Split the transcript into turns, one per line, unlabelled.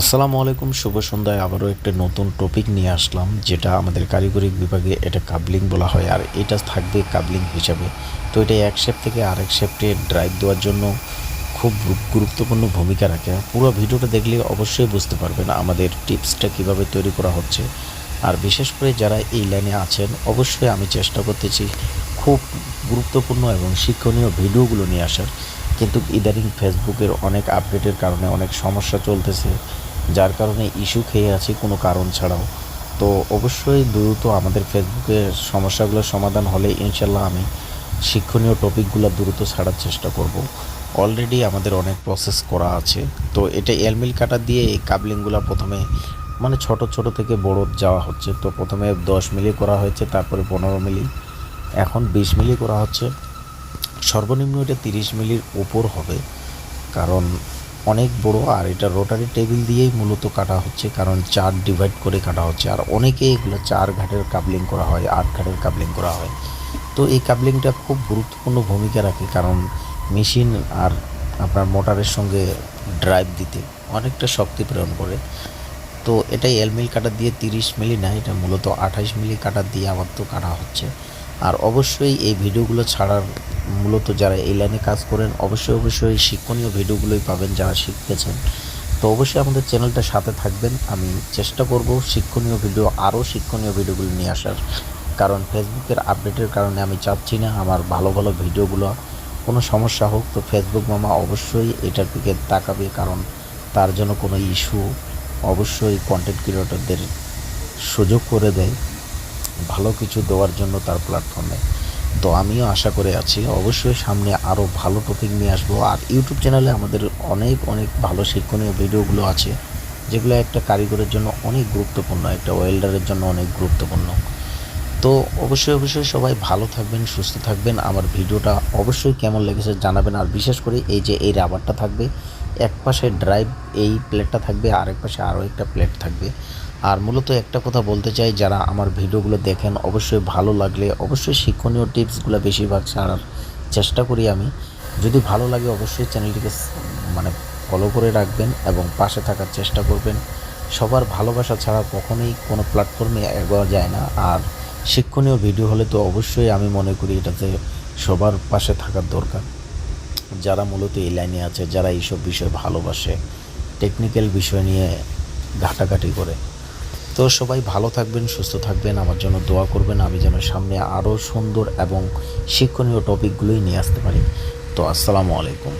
আসসালামু আলাইকুম, শুভ সন্ধ্যায় আবারও একটা নতুন টপিক নিয়ে আসলাম, যেটা আমাদের কারিগরি বিভাগে এটা কাবলিং বলা হয়, আর এটা থাকবে কাবলিং হিসাবে। তো এটা এক শেপ থেকে আরেক শেপটে ড্রাইভ দেওয়ার জন্য খুব গুরুত্বপূর্ণ ভূমিকা রাখে। পুরো ভিডিওটা দেখলে অবশ্যই বুঝতে পারবেন আমাদের টিপসটা কীভাবে তৈরি করা হচ্ছে। আর বিশেষ করে যারা এই লাইনে আছেন, অবশ্যই আমি চেষ্টা করতেছি খুব গুরুত্বপূর্ণ এবং শিক্ষণীয় ভিডিওগুলো নিয়ে আসার। কিন্তু ইদানিং ফেসবুকের অনেক আপডেটের কারণে অনেক সমস্যা চলতেছে। যার কারণে ইস্যু খেয়ে আছি কোনো কারণ ছাড়াও। তো অবশ্যই দ্রুত আমাদের ফেসবুকে সমস্যাগুলোর সমাধান হলে ইনশাল্লাহ আমি শিক্ষণীয় টপিকগুলো দ্রুত ছাড়ার চেষ্টা করব। অলরেডি আমাদের অনেক প্রসেস করা আছে। তো এটা এলমিল কাটা দিয়ে এই কাবলিংগুলো প্রথমে মানে ছোট ছোট থেকে বড় যাওয়া হচ্ছে। তো প্রথমে দশ মিলি করা হয়েছে, তারপরে পনেরো মিলি। এখন বিশ মিলি করা হচ্ছে। সর্বনিম্ন এটা তিরিশ মিলির উপর হবে। কারণ অনেক বড়, আর এটা রোটারি টেবিল দিয়েই মূলত কাটা হচ্ছে, কারণ চার ডিভাইড করে কাটা হচ্ছে, আর অনেকে এগুলো চার ঘাটের কাবলিং করা হয়, আট ঘাটের কাবলিং করা হয়। তো এই কাবলিংটা খুব গুরুত্বপূর্ণ ভূমিকা রাখে, কারণ মেশিন আর আপনার মোটরের সঙ্গে ড্রাইভ দিতে অনেকটা শক্তি প্রেরণ করে। তো এটাই এলমিল কাটা দিয়ে তিরিশ মিলি, না, এটা মূলত আঠাশ মিলি কাটা দিয়ে আবার তো কাটা হচ্ছে। আর অবশ্যই এই ভিডিওগুলো ছাড়ার মূলত যারা এই লাইনে কাজ করেন, অবশ্যই অবশ্যই শিক্ষণীয় ভিডিওগুলোই পাবেন যারা শিখতেছেন। তো অবশ্যই আমাদের চ্যানেলটা সাথে থাকবেন। আমি চেষ্টা করব শিক্ষণীয় ভিডিও, আরও শিক্ষণীয় ভিডিওগুলো নিয়ে আসার। কারণ ফেসবুকের আপডেটের কারণে আমি চাচ্ছি না আমার ভালো ভালো ভিডিওগুলো কোনো সমস্যা হোক। তো ফেসবুক মামা অবশ্যই এটার দিকে তাকাবে, কারণ তার জন্য কোনো ইস্যু অবশ্যই কন্টেন্ট ক্রিয়েটরদের সুযোগ করে দেয়। ভালো কিছু দেওয়ার জন্য তার প্ল্যাটফর্মে তো আমিও আশা করে আছি, অবশ্যই সামনে আরও ভালো টপিক নিয়ে আসব। আর ইউটিউব চ্যানেলে আমাদের অনেক অনেক ভালো শিক্ষণীয় ভিডিওগুলো আছে, যেগুলো একটা কারিগরের জন্য অনেক গুরুত্বপূর্ণ, একটা ওয়েল্ডারের জন্য অনেক গুরুত্বপূর্ণ। তো অবশ্যই অবশ্যই সবাই ভালো থাকবেন, সুস্থ থাকবেন। আমার ভিডিওটা অবশ্যই কেমন লেগেছে জানাবেন। আর বিশেষ করে এই যে এই রাবারটা থাকবে, এক পাশে ড্রাইভ এই প্লেটটা থাকবে আর এক পাশে আরও একটা প্লেট থাকবে। আর মূলত একটা কথা বলতে চাই, যারা আমার ভিডিওগুলো দেখেন, অবশ্যই ভালো লাগলে অবশ্যই শিক্ষণীয় টিপসগুলো বেশিরভাগ ছাড়ার চেষ্টা করি আমি। যদি ভালো লাগে অবশ্যই চ্যানেলটিকে মানে ফলো করে রাখবেন এবং পাশে থাকার চেষ্টা করবেন। সবার ভালোবাসা ছাড়া কখনোই কোনো প্ল্যাটফর্মে এগোয়া যায় না। আর শিক্ষণীয় ভিডিও হলে তো অবশ্যই আমি মনে করি এটাতে সবার পাশে থাকার দরকার। যারা মূলত এই লাইনে আছে, যারা এইসব বিষয় ভালোবাসে টেকনিক্যাল বিষয় নিয়ে ঘাটাঘাটি করে তো সবাই ভালো থাকবেন, সুস্থ থাকবেন, আমার জন্য দোয়া করবেন, আমি যেন সামনে আরও সুন্দর এবং শিক্ষণীয় টপিকগুলোই নিয়ে আসতে পারি। তো আসসালামু আলাইকুম।